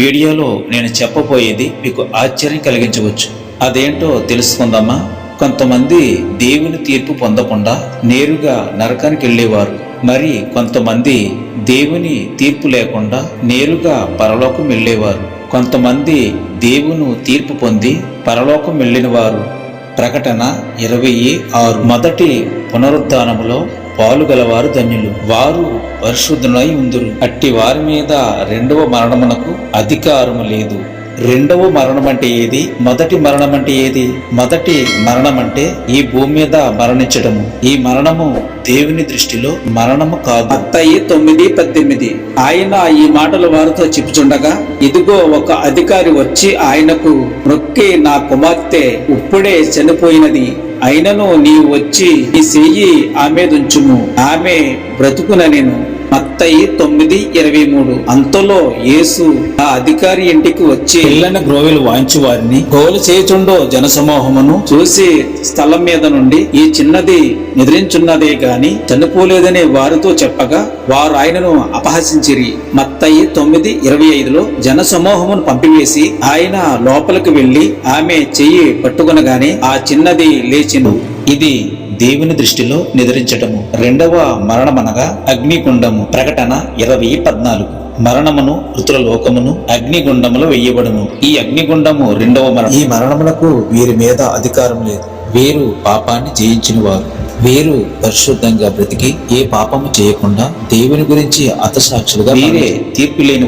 వీడియోలో నేను చెప్పబోయేది మీకు ఆశ్చర్యం కలిగించవచ్చు. అదేంటో తెలుసుకుందామా? కొంతమంది దేవుని తీర్పు పొందకుండా నేరుగా నరకానికి వెళ్ళేవారు. మరి కొంతమంది దేవుని తీర్పు లేకుండా నేరుగా పరలోకం వెళ్ళేవారు. కొంతమంది దేవుని తీర్పు పొంది పరలోకం వెళ్ళిన వారు ప్రకటన ఇరవై ఆరు. మొదటి పునరుద్ధానములో పాలుగలవారు ధన్యులు. వారు పరిశుద్ధులై ఉందురు. అట్టి వారి మీద రెండవ మరణమునకు అధికారము లేదు. రెండవ మరణం అంటే ఏది? మొదటి మరణం అంటే ఏది? మొదటి మరణం అంటే ఈ భూమి మీద మరణించడము. ఈ మరణము దేవుని దృష్టిలో మరణము కాదు. మత్తయి తొమ్మిది పద్దెనిమిది. ఆయన ఈ మాటలు వారితో చెప్పుచుండగా ఇదిగో ఒక అధికారి వచ్చి ఆయనకు నొక్కి నా కుమార్తె ఇప్పుడే చనిపోయినది. అయినను నీవు వచ్చి నీ చెయ్యి ఆమె దుంచుము. ఆమె బ్రతుకున నేను మత్తయి తొమ్మిది ఇరవై మూడు. అంతలో యేసు ఆ అధికారి ఇంటికి వచ్చి పిల్లని గ్రోవిలు వాయించు వారిని గోలు చేయుచుండో జనసమూహమును చూసి స్థలం మీద నుండి ఈ చిన్నది నిద్రించున్నదే గాని చనిపోలేదని వారితో చెప్పగా వారు ఆయనను అపహసించిరి. మత్తయి తొమ్మిది ఇరవై ఐదులో జనసమూహమును పంపివేసి ఆయన లోపలికి వెళ్ళి ఆమె చెయ్యి పట్టుకునగానే ఆ చిన్నది లేచిను. ఇది దేవుని దృష్టిలో నిద్రించటము. రెండవ మరణమనగా అగ్నిగుండము. ప్రకటన ఇరవై పద్నాలుగు. మరణమును ఋతుల లోకమును అగ్నిగుండములో వెయ్యబడును ఈ అగ్నిగుండము రెండవ మరణం. ఈ మరణములకు వీరి మీద అధికారం లేదు. వీరు పాపాన్ని జయించిన వారు వీరు పరిశుద్ధంగా బ్రతికి ఏ పాపము చేయకుండా దేవుని గురించి అతసాక్షులుగా వీరే తీర్పు లేని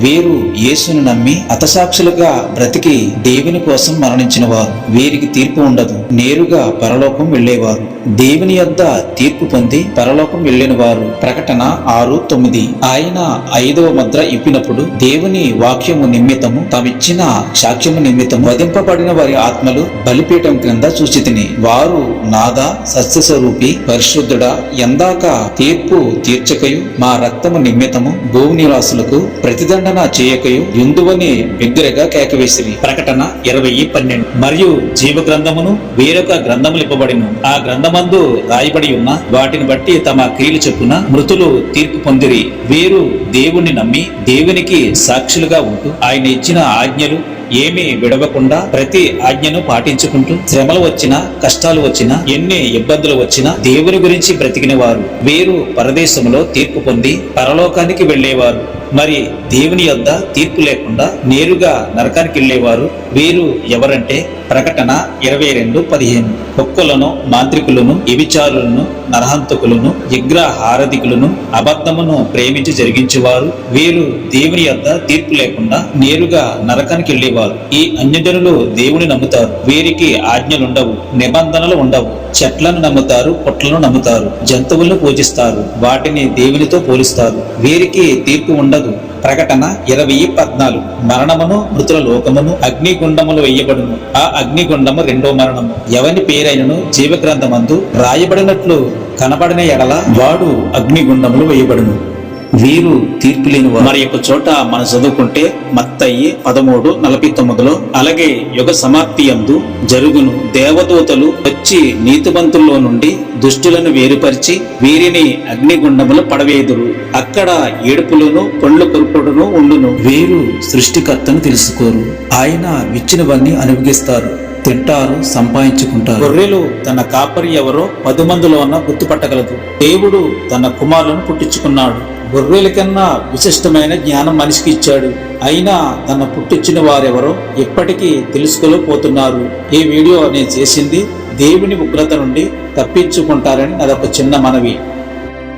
వీరు యేసును నమ్మి అతసాక్షులుగా బ్రతికి దేవుని కోసం మరణించిన వారు వీరికి తీర్పు ఉండదు. నేరుగా పరలోకం వెళ్ళేవారు. దేవుని యొద్ద తీర్పు పొంది పరలోకం వెళ్ళిన వారు ప్రకటన ఆరు తొమ్మిది. ఆయన ఐదవ ముద్ర ఇప్పినప్పుడు దేవుని వాక్యము నిమిత్తము తామిచ్చిన సాక్ష్యము నిమిత్తము వధింపబడిన వారి ఆత్మలు బలిపీఠం క్రింద చూచితిని. వారు నాద సస్యస్వరూపి పరిశుద్ధుడా ఎందాక తీర్పు తీర్చకయు మా రక్తము నిమిత్తము భూమి నివాసులకు ప్రతిదండన చేయకయు ఎందువని బిగ్గరగా కేకవేసిరి ప్రకటన ఇరవై పన్నెండు. మరియు జీవ గ్రంథమును వేరొక గ్రంథములు ఇవ్వబడిను. ఆ గ్రంథమందు రాయబడి ఉన్న వాటిని బట్టి తమ క్రియలు చొప్పున మృతులు తీర్పు పొందిరి. వీరు దేవుణ్ణి నమ్మి దేవునికి సాక్షులుగా ఉంటూ ఆయన ఇచ్చిన ఆజ్ఞలు ఏమీ విడవకుండా ప్రతి ఆజ్ఞను పాటించుకుంటూ శ్రమలు వచ్చినా కష్టాలు వచ్చినా ఎన్ని ఇబ్బందులు వచ్చినా దేవుని గురించి బ్రతికిన వారు వీరు పరదేశంలో తీర్పు పొంది పరలోకానికి వెళ్ళేవారు. మరి దేవుని యొద్ద తీర్పు లేకుండా నేరుగా నరకానికి వెళ్ళేవారు వీరు ఎవరంటే ప్రకటన ఇరవై రెండు పదిహేను. కుక్కలను మాంత్రికులను ఇవిచారులను నరహంతకులను విగ్రహ హారధికులను అబద్ధమును ప్రేమించి జరిగించేవారు వీరు దేవుని యొద్ద తీర్పు లేకుండా నేరుగా నరకానికి వెళ్ళేవారు. ఈ అన్యజనులు దేవుని నమ్ముతారు. వీరికి ఆజ్ఞలుండవు నిబంధనలు ఉండవు. చెట్లను నమ్ముతారు పుట్లను నమ్ముతారు. జంతువులను పూజిస్తారు. వాటిని దేవునితో పోలిస్తారు. వీరికి తీర్పు ఉండదు. ప్రకటన ఇరవై పద్నాలుగు. మరణమును మృతుల లోకమును అగ్నిగుండములు వెయ్యబడును ఆ అగ్నిగుండము రెండో మరణము. ఎవని పేరైనను జీవగ్రంథమందు రాయబడినట్లు కనబడిన ఎడల వాడు అగ్నిగుండములు వేయబడును. వీరు తీర్పు లేని వారు. మరి యొక్క చోట మనం చదువుకుంటే మత్తయి పదమూడు నలభై తొమ్మిదిలో అలాగే యుగ సమాప్తి యందు జరుగును దేవదూతలు వచ్చి నీతివంతుల్లో నుండి దుష్టులను వేరుపరిచి వీరిని అగ్నిగుండములు పడవేదురు అక్కడ ఏడుపులను పండ్లు కొరుకుడును ఉండును. వీరు సృష్టికర్తను తెలుసుకోరు. ఆయన ఇచ్చినవన్నీ అనుభవిస్తారు. తింటారు సంపాదించుకుంటారు. గొర్రెలు తన కాపరి ఎవరో పది ఉన్న గుర్తుపట్టగలదు. దేవుడు తన కుమారులను పుట్టించుకున్నాడు. గొర్రెల కన్నా విశిష్టమైన జ్ఞానం మనిషికి ఇచ్చాడు. అయినా తన పుట్టించిన వారెవరో ఇప్పటికీ తెలుసుకోలేకపోతున్నారు. ఈ వీడియో నేను చేసింది దేవుని ఉగ్రత నుండి తప్పించుకుంటారని అదొక చిన్న మనవి.